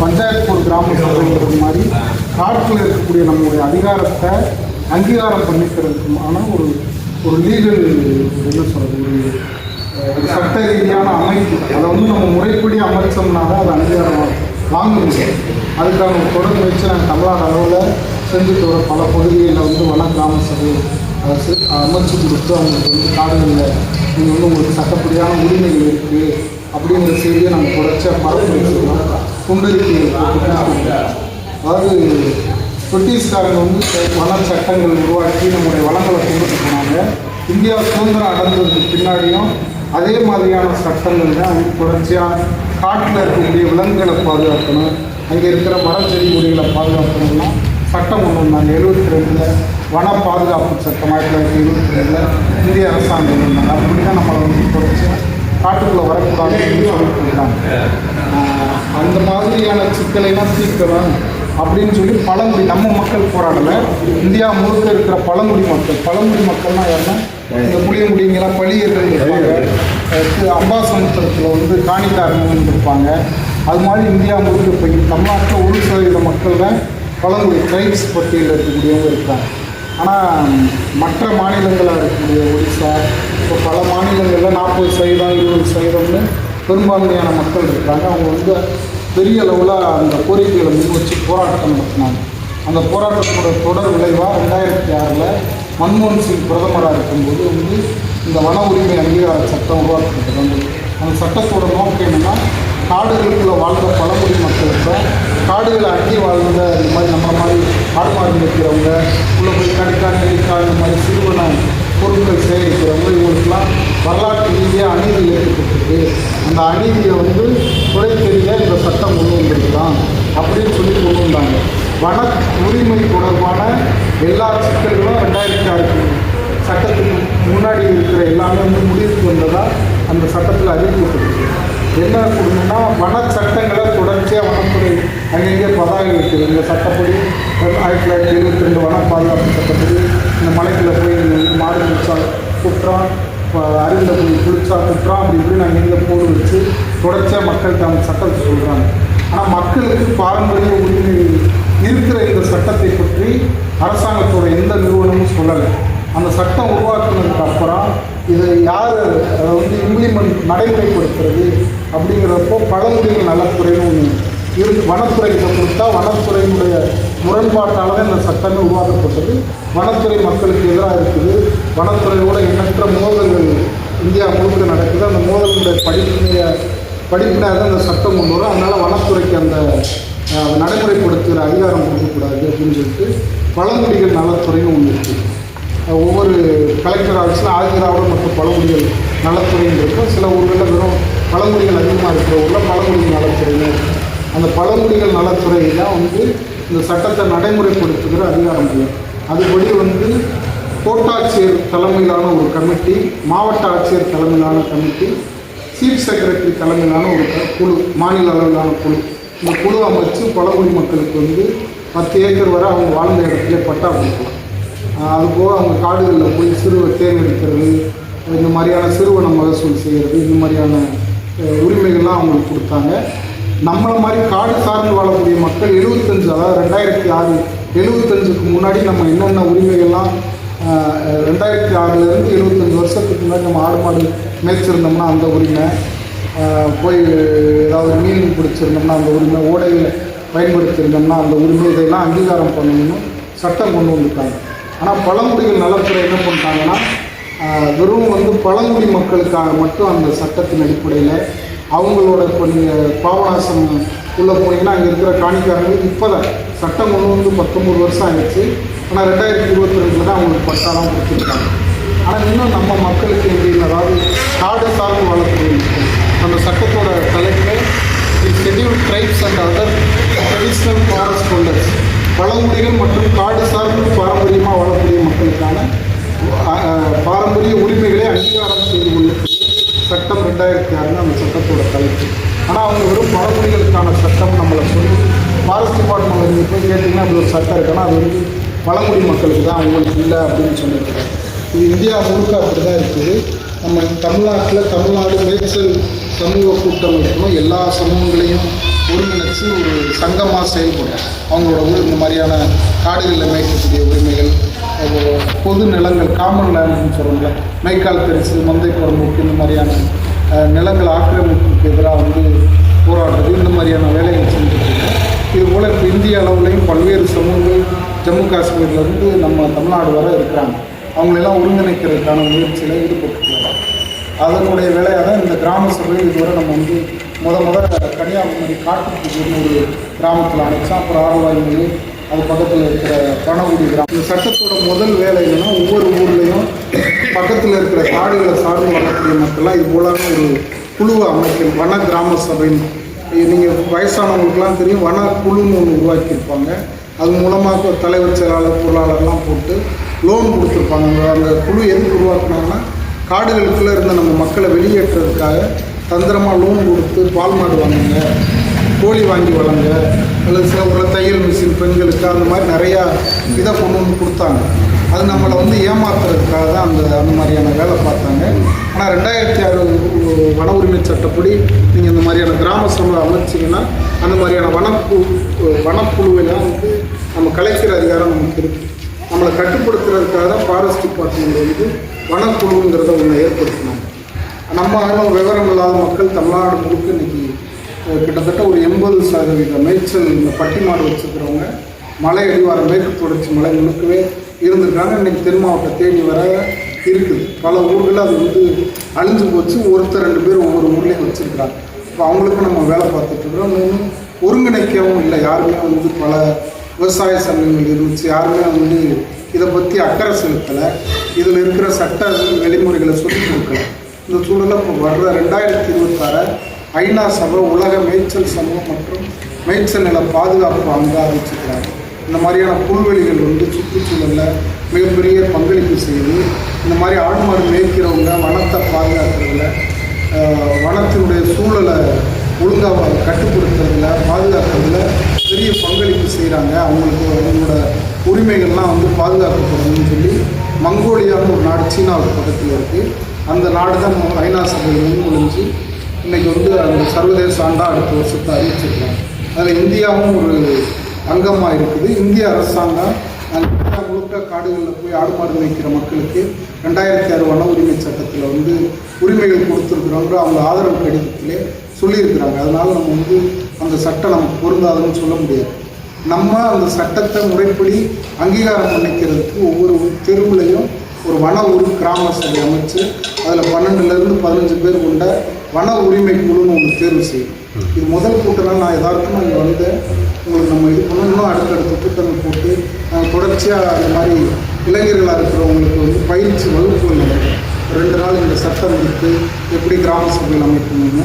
பஞ்சாயத்து கிராம சபைங்கிறது மாதிரி காட்டில் இருக்கக்கூடிய நம்முடைய அதிகாரத்தை அங்கீகாரம் பண்ணிக்கிறதுக்குமான ஒரு ஒரு லீகல் என்ன சொல்கிறது ஒரு சட்ட ரீதியான அமைப்பு. அதை வந்து நம்ம முறைப்படி அமைச்சோம்னா தான் அது அங்கீகாரம் வாங்க. முடியும் அதுக்கான ஒரு தொடர்பு வச்சு நாங்கள் தமிழ்நாடு அளவில் செஞ்சுட்டு வர பல பகுதிகளில் வந்து வன கிராம சபை அரசு அமைச்சு கொடுத்து அவங்களுக்கு வந்து காடுகளில் நீங்கள் வந்து உங்களுக்கு சட்டப்படியான உரிமைகள் இருக்குது அப்படிங்கிற செய்தியை நாங்கள் தொடர்ச்சியாக பரப்புரைச்சிருக்கோம் குண்டறிக்கை அதாவது பிரிட்டிஷ்காரங்க வந்து வள சட்டங்கள் உருவாக்கி நம்முடைய வளங்களை கொண்டுட்டு போனாங்க இந்தியா சுதந்திரம் அடைந்ததுக்கு பின்னாடியும் அதே மாதிரியான சட்டங்கள் தான் தொடர்ச்சியாக காட்டில் இருக்கக்கூடிய விலங்குகளை பாதுகாக்கணும். அங்கே இருக்கிற மரச்செடி கொடிகளை பாதுகாக்கணும்னா சட்டம் ஒன்று வந்தாங்க எழுபத்தி ரெண்டில் வன பாதுகாப்பு சட்டம் ஆயிரத்தி தொள்ளாயிரத்தி எழுபத்தி ரெண்டில் இந்திய அரசாங்கம் இருந்தாங்க அப்படி தான் நம்மளை வந்து தொடர்ச்சியாக காட்டுக்குள்ளே வரக்கூடாதுன்னு சொல்லிட்டு இருந்தாங்க அந்த மாதிரியான சிக்கலைலாம் தீர்க்கலாம் அப்படின்னு சொல்லி பழங்குடி நம்ம மக்கள் போராடலை. இந்தியா முழுக்க இருக்கிற பழங்குடி மக்கள். பழங்குடி மக்கள்னா யாருன்னா இந்த புளியங்குடிங்கெல்லாம் பழியர்கள் இருப்பாங்க. அடுத்து அம்பாசமுத்திரத்தில் வந்து காணிக்காரங்க இருப்பாங்க அது மாதிரி இந்தியா முழுக்க போய் தமிழ்நாட்டில் ஒரு சதவீத மக்கள் தான் பழங்குடி ட்ரைப்ஸ் பட்டியலில் இருக்கக்கூடியவங்க இருக்காங்க. ஆனால் மற்ற மாநிலங்களாக இருக்கக்கூடிய ஒடிசா இப்போ பல மாநிலங்களில் நாற்பது சதவீதம் இருபது சதவீதம்னு பெரும்பான்மையான மக்கள் இருக்காங்க. அவங்க வந்து பெரிய அளவில் அந்த கோரிக்கைகளை முன் வச்சு போராட்டம் நடத்தினாங்க. அந்த போராட்டத்தோட தொடர் விளைவாக ரெண்டாயிரத்தி ஆறில் மன்மோகன் சிங் பிரதமராக இருக்கும்போது வந்து இந்த வன உரிமை அங்கீகார சட்டம் உருவாக்கப்பட்டது. அந்த அந்த சட்டத்தோட நோக்கம் என்னென்னா காடுகளுக்குள்ள வாழ்ந்த பழங்குடி மக்களுக்கு காடுகளை அங்கி வாழ்ந்த இந்த மாதிரி நம்ம மாதிரி ஆடு இருக்கிறவங்க உள்ளே உள்ள போய் கடுக்கா நெல்லிக்காய் இந்த மாதிரி சிறுவன பொருட்கள் சேகரிக்கிறவங்க இவங்களுக்குலாம் வரலாற்று ரீதியாக அநீதி ஏற்பட்டிருக்கு. அந்த அநீதியை வந்து துடைத்தெறிய இந்த சட்டம் கொண்டு வந்திருக்கலாம் அப்படின்னு சொல்லி கொண்டு வந்தாங்க வன உரிமை தொடர்பான எல்லா சிக்கல்களும் ரெண்டாயிரத்தி ஆறு சட்டத்துக்கு முன்னாடி இருக்கிற எல்லாமே வந்து முடிவுக்கு வந்ததா அந்த சட்டத்தில் அறிவிக்கப்பட்டிருக்கு. என்ன கொடுங்கன்னா வன சட்டங்களை தொடர்ச்சியாக வனத்துறை அங்கங்கே பதாகை இருக்குது இந்த சட்டப்படி ஆயிரத்தி தொள்ளாயிரத்தி எழுபத்தி ரெண்டு வன பாதுகாப்பு சட்டப்படி இந்த மலைக்குள்ளே போய் மாடு குற்றம் அருகில் போய் குளிச்சா குற்றம் அப்படி இப்படின்னு எங்கே போடு வச்சு தொடர்ச்சியாக மக்கள்கிட்ட அந்த சட்டத்தை சொல்கிறாங்க ஆனால் மக்களுக்கு பாரம்பரிய உரிமை இருக்கிற இந்த சட்டத்தை பற்றி அரசாங்கத்தோட எந்த நிறுவனமும் சொல்லலை. அந்த சட்டம் உருவாக்குனதுக்கு அப்புறம் இதை யார் அதை வந்து இம்ப்ளிமெண்ட் நடைமுறைப்படுத்துறது அப்படிங்கிறப்போ பழங்குடிகள் நலத்துறைன்னு ஒன்று இருக்கு. வனத்துறைகிட்ட கொடுத்தா வனத்துறையினுடைய முரண்பாட்டால் தான் இந்த சட்டமே உருவாக்கப்பட்டது. வனத்துறை மக்களுக்கு எதிராக இருக்குது. வனத்துறையோட எண்ணற்ற மோதல்கள் இந்தியா முழுக்க நடக்குது. அந்த மோதலுடைய படிப்பினைய படிப்பினாக தான் இந்த சட்டம் கொண்டு வரும். அதனால் வனத்துறைக்கு அந்த நடைமுறைப்படுத்துகிற அதிகாரம் கொடுக்கக்கூடாது அப்படின்னு சொல்லிட்டு பழங்குடிகள் நலத்துறையும் ஒன்று இருக்குது ஒவ்வொரு கலெக்டர் ஆஃபீஸில் ஆஜராவோட மற்றும் பழங்குடிகள் நலத்துறைன்னு இருக்கும். சில ஊர்களில் வெறும் பழங்குடிகள் அதிகமாக இருக்கிற ஊரில் பழங்குடிகள் நலத்துறையும் இருக்கும் அந்த பழங்குடிகள் நலத்துறை தான் வந்து இந்த சட்டத்தை நடைமுறைப்படுத்துகிற அதிகாரம் மையம் அதுபடி வந்து கோட்டாட்சியர் தலைமையிலான ஒரு கமிட்டி மாவட்ட ஆட்சியர் தலைமையிலான கமிட்டி சீஃப் செக்ரட்டரி தலைமையிலான ஒரு குழு மாநில அளவிலான குழு. இந்த குழு அமைச்சு பழங்குடி மக்களுக்கு வந்து பத்து ஏக்கர் வரை அவங்க வாழ்ந்த இடத்துல பட்டா கொடுக்கலாம். அதுபோக அவங்க காடுகளில் போய் சிறுவ தேன் எடுக்கிறது இந்த மாதிரியான சிறுவன மகசூல் செய்கிறது இந்த மாதிரியான உரிமைகள்லாம் அவங்களுக்கு கொடுத்தாங்க. நம்மளை மாதிரி காடு சார்ந்து வாழக்கூடிய மக்கள் எழுபத்தஞ்சு அதாவது ரெண்டாயிரத்தி ஆறு எழுபத்தஞ்சுக்கு முன்னாடி நம்ம என்னென்ன உரிமைகள்லாம் ரெண்டாயிரத்தி ஆறுலேருந்து எழுபத்தஞ்சு வருஷத்துக்கு முன்னாடி நம்ம ஆடு மாடு மேய்ச்சிருந்தோம்னா அந்த உரிமை போய் ஏதாவது மீன் பிடிச்சிருந்தோம்னா அந்த உரிமை ஓடையில் பயன்படுத்தியிருந்தோம்னா அந்த உரிமை இதையெல்லாம் அங்கீகாரம் பண்ணணும்னு சட்டம் கொண்டு வந்துட்டாங்க. ஆனால் பழங்குடிகள் நலத்துறை என்ன பண்ணிட்டாங்கன்னா வெறும் வந்து பழங்குடி மக்களுக்காக மட்டும் அந்த சட்டத்தின் அடிப்படையில் அவங்களோட இப்போ நீங்கள் பாபநாசம் உள்ளே போனீங்கன்னா அங்கே இருக்கிற காணிக்காரங்களுக்கு இப்போ தான் சட்டம் கொண்டு வந்து பத்தொம்பது வருஷம் ஆயிடுச்சு. ஆனால் ரெண்டாயிரத்தி இருபத்தி ரெண்டில் தான் அவங்களுக்கு பட்டாலாம் கொடுத்துருக்காங்க. ஆனால் இன்னும் நம்ம மக்களுக்கு எப்படி அதாவது காடு சார்ந்து வாழக்கூடிய மக்கள் அந்த சட்டத்தோட தலைப்பில் schedule tribes and other traditional forest holders பழங்குடிகள் மற்றும் காடு சார்ந்து பாரம்பரியமாக வாழக்கூடிய மக்களுக்கான அஹ், அஹ், பாரம்பரிய உரிமைகளை அங்கீகாரம் செய்து கொள்ளக்கூடிய சட்டம் நம்ம அந்த சட்டத்தோட தலைப்பு. ஆனால் அவங்க வெறும் பழங்குடிகளுக்கான சட்டம் நம்மளை சொல்லி ஃபாரஸ்ட் டிபார்ட்மெண்ட் போய் கேட்டிங்கன்னா அப்படி ஒரு சட்டம் இருக்குன்னா அது வந்து பழங்குடி மக்களுக்கு தான் அவங்களுக்கு இல்லை அப்படின்னு சொல்லியிருக்காங்க இது இந்தியா முழுக்க அப்படி தான் இருக்குது நம்ம தமிழ்நாட்டில் தமிழ்நாடு மேய்ச்சல் சமூக கூட்டமைப்பும் எல்லா சமூகங்களையும் ஒருங்கிணைச்சு ஒரு சங்கமாக செயல்படும். அவங்களோட ஊர் இந்த மாதிரியான காடுகளில் மேய்க்கக்கூடிய உரிமைகள் பொது நிலங்கள் காமன் லேண்ட்னு சொல்கிறோம்ல மேய்க்கால் பெருசு மந்தை குரம்புக்கு இந்த மாதிரியான நிலங்கள் ஆக்கிரமிப்புக்கு எதிராக வந்து போராடுறது இந்த மாதிரியான வேலைகள் செஞ்சுருக்கோம் இது போல் இப்போ இந்திய அளவுலையும் பல்வேறு சமூகங்கள் ஜம்மு காஷ்மீர்லேருந்து நம்ம தமிழ்நாடு வர இருக்கிறாங்க. அவங்களெல்லாம் ஒருங்கிணைக்கிறதுக்கான முயற்சியில் ஈடுபட்டுருக்காங்க. அதனுடைய வேலையாக தான் இந்த கிராம சபையில் இதுவரை நம்ம வந்து முத முத கன்னியாகுமரி காட்டுப்புதூர்னு ஒரு கிராமத்தில் அனுப்பிச்சோம் அப்புறம் ஆறுவாய்மொழி அது பக்கத்தில் இருக்கிற பணகுடி கிராமம். இந்த சட்டத்தோட முதல் வேலை என்னன்னா ஒவ்வொரு ஊர்லேயும் பக்கத்தில் இருக்கிற காடுகளை சார்ந்து வரக்கூடிய மக்கள்லாம் இது போலான ஒரு குழுவை அமைக்கணும் வன கிராம சபைன்னு. நீங்கள் வயசானவங்களுக்குலாம் தெரியும் வன குழுன்னு ஒன்று உருவாக்கியிருப்பாங்க. அது மூலமாக தலைவர் செயலாளர் பொருளாளர்லாம் போட்டு லோன் கொடுத்துருப்பாங்க. அந்த அந்த குழு எதுக்கு உருவாக்குனாங்கன்னா காடுகளுக்குள்ளே இருந்த நம்ம மக்களை வெளியேற்றுறதுக்காக தந்திரமாக லோன் கொடுத்து பால் மாடு வாங்குங்க. கோழி வாங்கி வளங்க அல்லது சில ஊரில் தையல் மிஷின் பெண்களுக்கு அந்த மாதிரி நிறையா இதை கொண்டு வந்து கொடுத்தாங்க. அது நம்மளை வந்து ஏமாத்துறதுக்காக தான் அந்த அந்த மாதிரியான வேலை பார்த்தாங்க. ஆனால் ரெண்டாயிரத்தி ஆறு வன உரிமை சட்டப்படி நீங்கள் இந்த மாதிரியான கிராம சபை அமைச்சிங்கன்னா அந்த மாதிரியான வனப்பு வனக்குழுவெல்லாம் வந்து நம்ம கலைக்கிற அதிகாரம் நமக்கு இருக்குது நம்மளை கட்டுப்படுத்துறதுக்காக தான் ஃபாரஸ்ட் டிபார்ட்மெண்ட் வந்து வனக்குழுங்கிறத ஒன்று ஏற்படுத்தினாங்க. நம்ம ஆளும் விவரம் இல்லாத மக்கள் தமிழ்நாடு முழுக்க இன்றைக்கி கிட்டத்தட்ட ஒரு எண்பது சதவீத மேய்ச்சல் இந்த பட்டி மாடு வச்சுருக்கிறவங்க மலை அடிவார மேற்கு தொடர்ச்சி மலை முழுக்கவே இருந்திருக்காங்க. இன்னைக்கு தென் மாவட்டம் தேடி வர இருக்குது. பல ஊர்களில் அது வந்து அழிஞ்சு போச்சு. ஒருத்தர் ரெண்டு பேர் ஒவ்வொரு ஊர்லேயும் வச்சுருக்கிறாங்க. இப்போ அவங்களுக்கு நம்ம வேலை பார்த்துட்ருக்குறோம் இன்னும் ஒருங்கிணைக்கவும் இல்லை. யாருமே வந்து பல விவசாய சங்கங்கள் இருந்துச்சு. யாருமே வந்து இதை பற்றி அக்கறை செலுத்தலை. இதில் இருக்கிற சட்ட வழிமுறைகளை சொல்லிக் கொடுக்கல. இந்த சூழலில் இப்போ வர்ற ரெண்டாயிரத்தி இருபத்தாறு ஐநா சபை உலக மேய்ச்சல் சமூகம் மற்றும் மேய்ச்சல் நில பாதுகாப்பு அங்க ஆரம்பிச்சிருக்கிறாங்க இந்த மாதிரியான புல்வெளிகள் வந்து சுற்றுச்சூழலில் மிகப்பெரிய பங்களிப்பு செய்யுது. இந்த மாதிரி ஆடு மாடு மேய்க்கிறவங்க வனத்தை பாதுகாக்கிறதுல வனத்தினுடைய சூழலை ஒழுங்காக கட்டுப்படுத்துறதுல பாதுகாக்கிறதுல பெரிய பங்களிப்பு செய்கிறாங்க அவங்களுக்கு அவங்களோட உரிமைகள்லாம் வந்து பாதுகாக்கப்படணும்னு சொல்லி மங்கோலியான்னு ஒரு நாடு சீனாவுக்கு பக்கத்தில் இருக்குது அந்த நாடு தான் ஐநா சபையில் முன்மொழிஞ்சு இன்னைக்கு வந்து அந்த சர்வதேச ஆண்டா அடுத்த வருஷத்தை அறிவிச்சிருக்காங்க. அதில் இந்தியாவும் ஒரு அங்கமாக இருக்குது. இந்திய அரசாங்கம் அந்த இந்தியா முழுக்க காடுகளில் போய் ஆடு மாடு வைக்கிற மக்களுக்கு ரெண்டாயிரத்தி ஆறு வன உரிமை சட்டத்தில் வந்து உரிமைகள் கொடுத்துருக்குறவங்க அவங்க ஆதரவு கடிதத்திலே சொல்லியிருக்கிறாங்க. அதனால் நம்ம வந்து அந்த சட்டம் நமக்கு பொருந்தாதுன்னு சொல்ல முடியாது. நம்ம அந்த சட்டத்தை முறைப்படி அங்கீகாரம் பண்ணிக்கிறதுக்கு ஒவ்வொரு தெருவுலையும் ஒரு வன ஒரு கிராம சபை அமைச்சு அதில் பன்னெண்டுலேருந்து பதினஞ்சு பேர் கொண்ட வன உரிமை குழுன்னு ஒன்று தேர்வு செய்யும் இது முதல் கூட்டம் நான் யதார்த்தமாக இங்கே வந்து உங்களுக்கு நம்ம இது பண்ணணும் இன்னும் அடுத்தடுத்த கூட்டங்கள் போட்டு நாங்கள் தொடர்ச்சியாக அந்த மாதிரி இளைஞர்களாக இருக்கிறவங்களுக்கு வந்து பயிற்சி வகுப்புகள் நடக்கும் ரெண்டு நாள் இந்த சட்டம் எடுத்து எப்படி கிராம சபையில் அமைக்கணும்னு.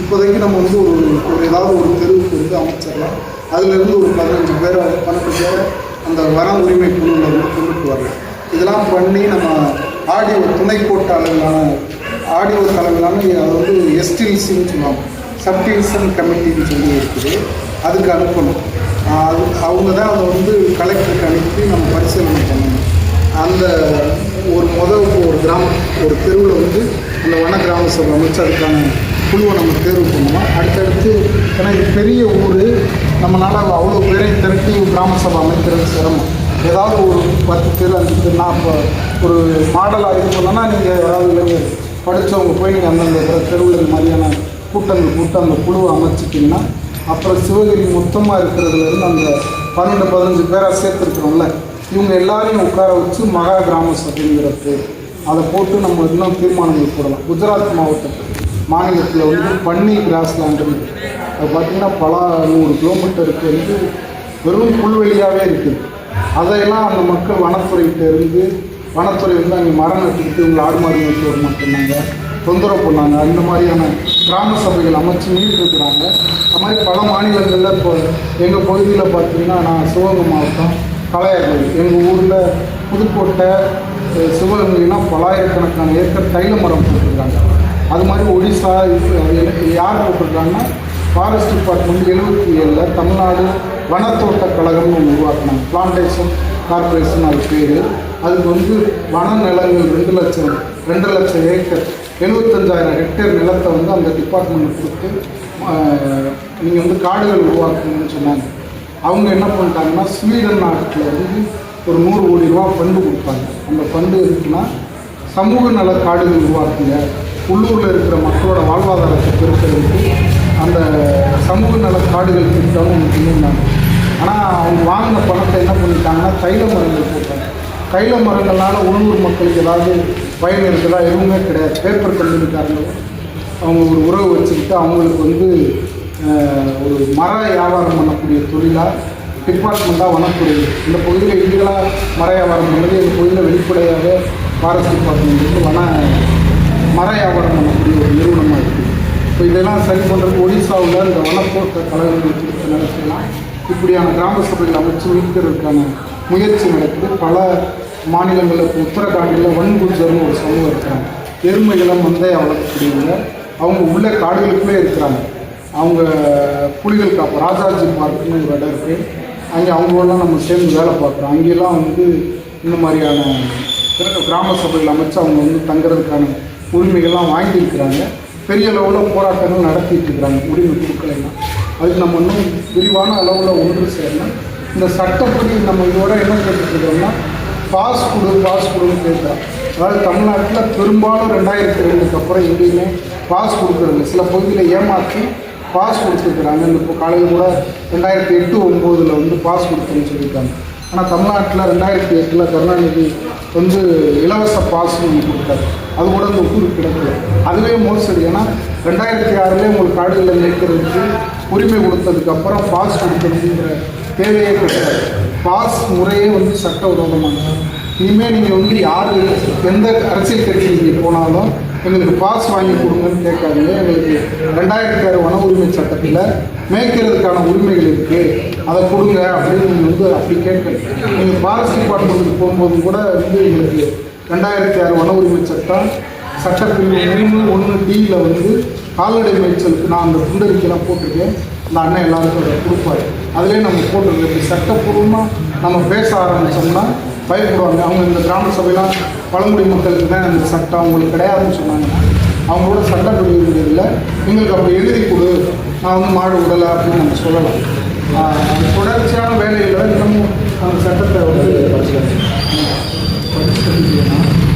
இப்போதைக்கு நம்ம வந்து ஒரு ஒரு ஏதாவது ஒரு தெருவுக்கு வந்து அமைச்சிடலாம். அதுலேருந்து ஒரு பதினஞ்சு பேரை பன்னெண்டு பேரை அந்த வன உரிமை குழுவில் வந்து கொண்டுட்டு வரலாம். இதெல்லாம் பண்ணி நம்ம ஆடியோ துணை கோட்டாளர்களான ஆடியோ தலைமையிலான அதை வந்து எஸ்டில்ஸுன்னு சொல்லுவாங்க. சப்டிவிஷன் கமிட்டின்னு சொல்லி இருக்குது. அதுக்கு அனுப்பணும். அது அவங்க தான் அதை வந்து கலெக்டருக்கு அனுப்பி நம்ம பரிசீலனை பண்ணணும். அந்த ஒரு முதல் ஒரு கிராமம் ஒரு தெருவில் வந்து அந்த வன கிராம சபை அமைச்சு அதுக்கான குழுவை நம்ம தேர்வு பண்ணுவோம் அடுத்தடுத்து ஏன்னா இது பெரிய ஊர். நம்மளால் அவ்வளோ பேரை திரட்டி கிராம சபை அமைக்கிறது சிரமம். ஏதாவது ஒரு பத்து பேர் அஞ்சு பேர் நான் இப்போ ஒரு மாடலாக இது பண்ணோன்னா நீங்கள் ஏதாவது இளைஞர் படித்தவங்க போய் நீங்கள் அந்தந்த தெருவில் இந்த மாதிரியான கூட்டங்கள் கூட்டு அந்த குழுவை அமைச்சிட்டிங்கன்னா அப்புறம் சிவகிரி மொத்தமாக இருக்கிறதுலேருந்து அந்த பன்னெண்டு பதினஞ்சு பேராக சேர்த்துருக்குறோம்ல இவங்க எல்லாரையும் உட்கார வச்சு மகா கிராம சபைங்கிற பேர். அதை போட்டு நம்ம இன்னும் தீர்மானங்கள் போடலாம். குஜராத் மாவட்டத்தில் மாநிலத்தில் வந்து பன்னி கிராஸ்லாண்டுன்னு அது பார்த்திங்கன்னா பல நூறு கிலோமீட்டருக்கு வந்து வெறும் புல்வெளியாகவே இருக்குது அதையெல்லாம் அந்த மக்கள் வனத்துறைகிட்ட இருந்து வனத்துறை வந்து அங்கே மரம் நட்டுக்கிட்டு இவங்க ஆடு மாடு வச்சு வர மாட்டேன்னாங்க. தொந்தரவு பண்ணாங்க. அந்த மாதிரியான கிராம சபைகள் அமைச்சு மீட்டு இருக்கிறாங்க அது மாதிரி பல மாநிலங்களில் இப்போ எங்கள் பகுதியில் பார்த்திங்கன்னா நான் சிவகங்கை மாவட்டம் கலையார்கள் எங்கள் ஊரில் புதுக்கோட்டை சிவகங்கைனா பலாயிரக்கணக்கான ஏக்கர் தைல மரம் போட்டிருக்காங்க. அது மாதிரி ஒடிசா எனக்கு யார் போட்டிருக்காங்கன்னா ஃபாரஸ்ட் டிபார்ட்மெண்ட் எழுபத்தி ஏழில் தமிழ்நாடு வனத்தோட்ட கழகம்னு ஒன்று உருவாக்குனாங்க. பிளான்டேஷன் கார்பரேஷன் அது பேர். அதுக்கு வந்து வன நிலங்கள் ரெண்டு லட்சம் ரெண்டு லட்சம் ஏக்கர் எழுபத்தஞ்சாயிரம் ஹெக்டேர் நிலத்தை வந்து அந்த டிபார்ட்மெண்ட் கொடுத்து நீங்கள் வந்து காடுகள் உருவாக்குங்கன்னு சொன்னாங்க. அவங்க என்ன பண்ணிட்டாங்கன்னா ஸ்வீடன் நாட்டில் வந்து ஒரு நூறு கோடி ரூபா ஃபண்டு கொடுப்பாங்க அந்த ஃபண்டு இருக்குன்னா சமூக நல காடுகள் உருவாக்குங்க உள்ளூரில் இருக்கிற மக்களோட வாழ்வாதாரத்தை பெருக்கிறதுக்கு அந்த சமூக நல காடுகள் திட்டம் ஒன்று பண்ணியிருந்தாங்க. ஆனால் அவங்க வாங்கின பணத்தை என்ன பண்ணிட்டாங்கன்னா தைல மரங்கள் போட்டாங்க. தைல மரங்களால் உள்ளூர் மக்களுக்கு ஏதாவது பயன் இருக்குதா? எதுவுமே கிடையாது. பேப்பர் கம்பெனிக்காரங்க அவங்க ஒரு உறவு வச்சுக்கிட்டு அவங்களுக்கு வந்து ஒரு மர வியாபாரம் பண்ணக்கூடிய தொழிலாக டிபார்ட்மெண்ட்டாக வனத்துறை இந்த பகுதியில் இல்லீகலாக மர வியாபாரம் பண்ணது இந்த பகுதியில் வெளிப்படையாக ஃபாரஸ்ட் டிபார்ட்மெண்ட் வந்து வன மர வியாபாரம் பண்ணக்கூடிய ஒரு நிறுவனமாக இருக்குது. இப்போ இதெல்லாம் சரி பண்ணுறதுக்கு ஒடிசாவில் இந்த வனப்போட்ட கழகங்கள் குறித்த நடத்தலாம். இப்படியான கிராம சபைகள் அமைச்சு மீட்கிறதுக்கான முயற்சி நடக்குது. பல மாநிலங்களில் இப்போ உத்தரகாண்டில் வன்குஜர்னு ஒரு சமூகம் இருக்கிறாங்க. எருமைகளை வந்தே வளர்க்கக்கூடியவங்க அவங்க உள்ள காடுகளுக்குள்ளே இருக்கிறாங்க. அவங்க புலிகள் காப்பு ராஜாஜி பார்க்குன்னு ஒரு இடம் இருக்குது அங்கே அவங்களெல்லாம் நம்ம சேர்ந்து வேலை பார்க்குறோம். அங்கெல்லாம் வந்து இந்த மாதிரியான கிராம சபைகள் அமைச்சு அவங்க வந்து தங்குறதுக்கான உரிமைகள்லாம் வாங்கியிருக்கிறாங்க. பெரிய அளவில் போராட்டங்கள் நடத்திட்டு இருக்கிறாங்க. உரிமை கொடுக்கலாம் அதுக்கு நம்ம இன்னும் விரிவான அளவில் ஒன்று சேரணும். இந்த சட்டப்படி நம்ம இதோட என்ன கேட்டுருக்கிறோம்னா பாஸ் கொடு பாஸ் கொடுன்னு கேட்குறோம் அதாவது தமிழ்நாட்டில் பெரும்பாலும் ரெண்டாயிரத்தி ரெண்டுக்கு அப்புறம் எங்கேயுமே பாஸ் கொடுக்குறது சில பகுதியில் ஏமாற்றி பாஸ் கொடுத்துருக்குறாங்க. இந்த இப்போ காலையில் கூட ரெண்டாயிரத்தி எட்டு ஒம்போதில் வந்து பாஸ் கொடுத்துன்னு சொல்லியிருக்காங்க. ஆனால் தமிழ்நாட்டில் ரெண்டாயிரத்தி எட்டில் கருணாநிதி வந்து இலவச பாஸ் ஒன்று கொடுத்தாரு. அது கூட அந்த ஊர் கிடக்கல. அதுவே மோசடி. ஏன்னா ரெண்டாயிரத்தி ஆறுலேயே உங்களுக்கு காடுகளில் நிற்கிறதுக்கு உரிமை கொடுத்ததுக்கப்புறம் பாஸ் கொடுக்கணுங்கிற தேவையே கிடையாது பாஸ் முறையே வந்து சட்டவிரோதமானது இனிமேல் நீங்கள் வந்து யார் எந்த அரசியல் கட்சி நீங்கள் போனாலும் எங்களுக்கு பாஸ் வாங்கி கொடுங்கன்னு கேட்காதீங்க. எங்களுக்கு ரெண்டாயிரத்தி ஆறு வன உரிமை சட்டத்தில் மேய்க்கிறதுக்கான உரிமைகள் இருக்குது அதை கொடுங்க அப்படின்னு நீங்கள் வந்து அப்படி கேட்கணும் நீங்கள் ஃபாரஸ்ட் டிபார்ட்மெண்ட்டுக்கு போகும்போது கூட வந்து எங்களுக்கு ரெண்டாயிரத்தி ஆறு வன உரிமை சட்டம் சட்டப்பிரிவு மூணு ஒன்று டியில் வந்து கால்நடை மேய்ச்சலுக்கு நான் அந்த குண்டறிக்கைலாம் போட்டிருக்கேன். அந்த அண்ணன் எல்லாருக்கும் கொடுப்பாரு அதிலே நம்ம போட்டிருக்கோம் இப்படி சட்டப்பூர்வமாக நம்ம பேச ஆரம்பித்தோம்னா பயப்படுவாங்க. அவங்க இந்த கிராம சபையெல்லாம் பழங்குடி மக்களுக்கு தான் இந்த சட்டம் அவங்களுக்கு கிடையாதுன்னு சொன்னாங்க. அவங்களோட சட்டம் இல்லை. எங்களுக்கு அப்படி எழுதி கொடு. நான் வந்து மாடு விடலை அப்படின்னு நம்ம சொல்லலாம். தொடர்ச்சியான வேலையில் இன்னமும் அந்த சட்டத்தை வந்து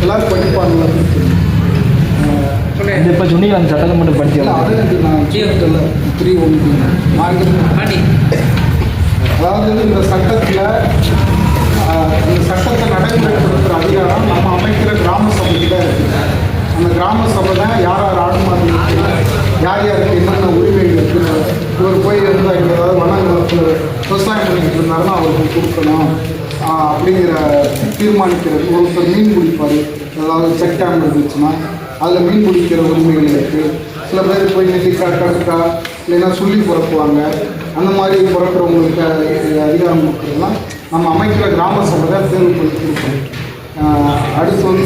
எல்லாரும் படிப்பாங்களா? இது இப்போ சொன்னீங்க அந்த சட்டத்தை மட்டும் இல்லை படிச்சு அது அதாவது இந்த சட்டத்தில் இந்த சட்டத்தை நடைமுறைப்படுத்துகிற அதிகாரம் நம்ம அமைக்கிற கிராம தான் இருக்குது அந்த கிராம சபை தான் யார் யார் ஆடு மாடு இருக்குது யார் யாருக்கு என்னென்ன உரிமைகள் இருக்குது இவர் போய் வந்து அங்கே ஏதாவது வனங்களுக்கு விவசாயம் பண்ணிக்கிட்டு இருந்தாருன்னா அவருக்கு கொடுக்கணும். அப்படிங்கிற தீர்மானிக்கிறது. ஒருத்தர் மீன் பிடிப்பார். அதாவது செக் டேம் இருந்துச்சுன்னா அதில் மீன் பிடிக்கிற உரிமைகள் இருக்குது சில பேர் போய் நெல்லிக்கா கடுக்கா இல்லைன்னா சொல்லி பிறக்குவாங்க அந்த மாதிரி பிறக்கிறவங்களுக்கு அதிகாரம் கொடுக்குறதுலாம் நம்ம அமைக்கிற கிராம சபை தான் தேர்வு அடுத்து வந்து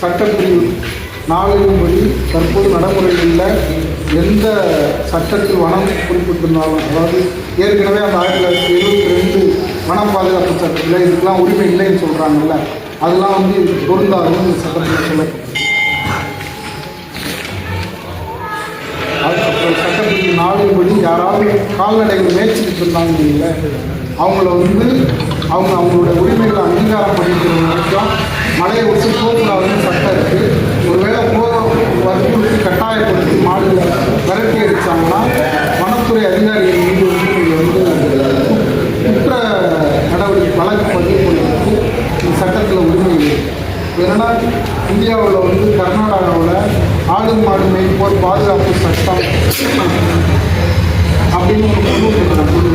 சட்டப்பிரிவு. நாளின்படி தற்போது நடைமுறையில் எந்த சட்டத்தில் வனம் குறிப்பிட்டிருந்தாலும் அதாவது ஏற்கனவே அந்த ஆயிரத்தி தொள்ளாயிரத்தி எழுபத்தி ரெண்டு வன பாதுகாப்பு சட்டத்தில் இதுக்கெல்லாம் உரிமை இல்லைன்னு சொல்கிறாங்கல்ல அதெல்லாம் வந்து இதுக்கு பொருந்தாதுன்னு சட்டத்தில் சொல்லப்பட்டது அதுக்கப்புறம் சட்டப்பிரிவு நாளின்படி யாராவது கால்நடைகள் மேய்ச்சிக்கிட்டு இருந்தாங்க இல்லை அவங்கள வந்து அவங்க அவங்களோட உரிமைகளை அங்கீகாரம் பண்ணிக்கிற வரைக்கும் மழையை விட்டு போகக்கூடாதுன்னு சட்டம் இருக்குது ஒருவேளை போக வற்புறுத்தி கட்டாயப்படுத்தி மாடுகளை விரட்டி அடித்தாங்கன்னா வனத்துறை அதிகாரிகள் மீது வந்து நீங்கள் வந்து குற்ற நடவடிக்கை வழக்கு பதிவு சட்டத்தில் உரிமை இருக்குது ஏன்னா இந்தியாவில் வந்து கர்நாடகாவில் ஆடு மாடு மேய்ப்போர் பாதுகாப்பு சட்டம் அப்படின்னு ஒரு குழு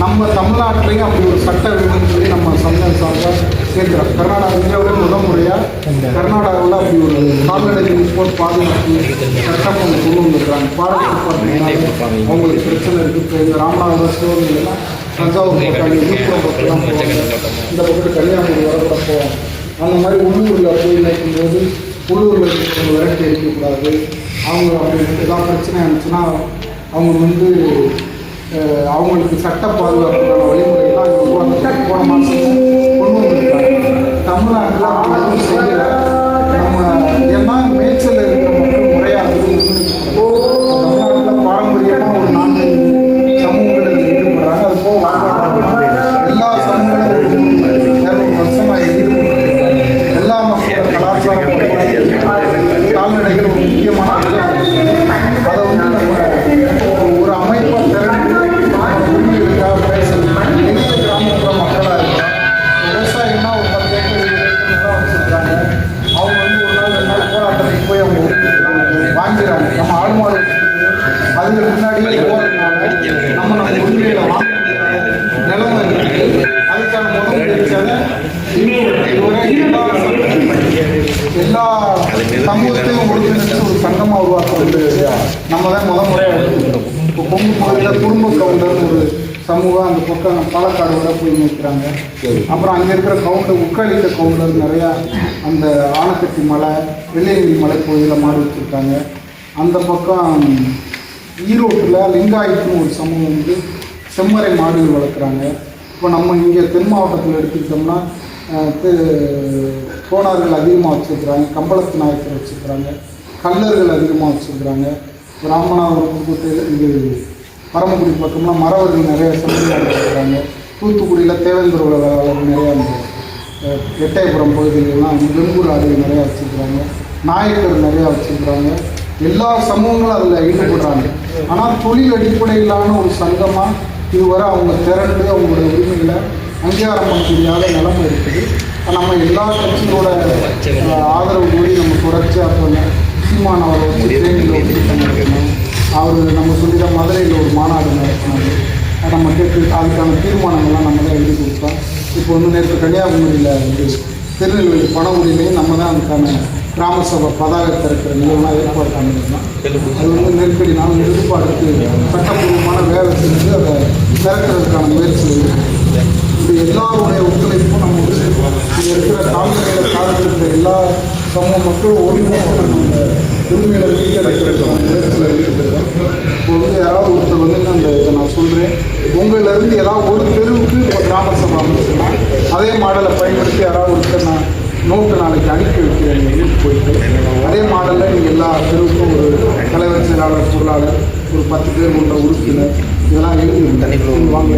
நம்ம தமிழ்நாட்டிலையும் அப்படி ஒரு சட்ட வேணும்னு சொல்லி நம்ம சமயம் சார்பாக கேட்குறோம். கர்நாடகா இந்தியாவில் முதல் முறையாக கர்நாடகாவில் அப்படி ஒரு கால்நடை மேய்ப்போர் பாதுகாப்பு சட்டம் ஒன்று கொண்டு வந்துருக்காங்க பாரத் பார்த்தீங்கன்னா அவங்களுக்கு பிரச்சனை இருக்குது இந்த ராமநாதபுரம் சிவகங்கைலாம் தஞ்சாவூர் பக்கம் விழுப்புரம் பக்கம் இந்த கூட போவோம் அந்த மாதிரி உள்ளூரில் போய் நினைக்கும்போது உள்ளூரில் இருக்கிறவங்க விரட்டி அடிக்கக்கூடாது அவங்க அப்படி ஏதாவது பிரச்சனை இருந்துச்சுன்னா அவங்க வந்து அவங்களுக்கு சட்ட பாதுகாப்புக்கான வழிமுறைகள்லாம் போன மாதம் முன்னாடியே நம்ம நம்ம வாங்க நிலைமை இருக்குது அதுக்கான முதல் இதுவரை எல்லா சமூகத்தையும் ஒருங்கிணைச்சு ஒரு சங்கமாக உருவாக்க வந்து நம்ம தான் முத முறையாக எடுத்துக்கிறோம் இப்போ கொங்கு பகுதியில் குடும்ப ஒரு சமூகம் அந்த பக்கம் பாலக்காடு வரை போய் நிற்கிறாங்க. அப்புறம் அங்கே இருக்கிற கவுண்டர் உட்காளித்த கவுண்டர் நிறையா அந்த ஆனக்கட்டி மலை வெள்ளையங்கிரி மலை பகுதியில் மாடு வச்சுருக்காங்க. அந்த பக்கம் ஈரோட்டில் லிங்காயத்துன்னு ஒரு சமூகம் வந்து செம்மறை மாடுகள் வளர்க்குறாங்க. இப்போ நம்ம இங்கே தென் மாவட்டத்தில் எடுத்துக்கிட்டோம்னா கோணார்கள் அதிகமாக வச்சுருக்குறாங்க கம்பளத்து நாயக்கர் வச்சுருக்குறாங்க கல்லர்கள் அதிகமாக வச்சுருக்குறாங்க. ராமநாதபுரம் புதுக்கோட்டையில் இங்கே பரமக்குடி பக்கம்னா மறவர்கள் நிறைய சமுதாயம் வச்சுருக்காங்க தூத்துக்குடியில் தேவேந்திர உலகம் நிறையா அந்த எட்டயபுரம் பகுதியிலலாம் வெண்பூர் ஆடுகள் நிறையா வச்சுருக்குறாங்க. நாயக்கர் நிறையா வச்சுருக்குறாங்க. எல்லா சமூகங்களும் அதில் ஈடுபடுறாங்க. ஆனால் தொழில் அடிப்படையிலான ஒரு சங்கமாக இதுவரை அவங்க திரண்டு அவங்களுடைய உரிமைகளை அங்கீகாரம் பண்ண முடியாத நிலைமை இருக்குது. நம்ம எல்லா கட்சியோட ஆதரவு கூடி நம்ம தொடர்ச்சியாக பண்ண சீமான் அவரை வச்சு தேனியில் ஒரு கூட்டம் அவர் நம்ம சொல்லிட மதுரையில் ஒரு மாநாடு நடத்தினாங்க அதை நம்ம கேட்டு அதுக்கான தீர்மானங்கள்லாம் நம்ம தான் எழுதி கொடுத்தோம். இப்போ வந்து நேற்று கன்னியாகுமரியில் வந்து திருநெல்வேலி பண உரிமையும் நம்ம தான் அதுக்கான கிராம சபை பதாக திறக்கிற நிலையெல்லாம் ஏற்பாடு பண்ணியிருந்தோம். அது வந்து நெருக்கடினாலும் எதிர்பார்த்து சட்டப்பூர்வமான வேலை செஞ்சு அதை திறக்கிறதுக்கான முயற்சி இருக்குது இது எல்லாருடைய ஒத்துழைப்பும் நம்ம வந்து இங்கே இருக்கிற தாழ்நிலையில் சார்ந்திருக்கிற எல்லா சமூக மக்களும் ஒருங்கிணைந்து நம்ம இந்த உரிமைகளை மீட்டெடுக்கிறதுக்கான முயற்சியில் ஈடுபடுறோம் இப்போ வந்து யாராவது ஒருத்தர் வந்து நான் இதை நான் சொல்கிறேன் உங்களிலிருந்து ஏதாவது ஒரு தெருவுக்கு இப்போ கிராம சபை அமைச்சுன்னா அதே மாடலை பயன்படுத்தி யாராவது ஒருத்தர் நான் நோட்டு நாளைக்கு அனுப்பி வைக்கிறேன். வீட்டுக்கு போயிட்டு. அதே மாடலில் நீங்கள் எல்லா தெருவுக்கும் ஒரு தலைவர் செயலாளர் பொருளாளர் ஒரு பத்து பேர் உள்ள உறுப்பினர் இதெல்லாம் எழுதி வாங்க.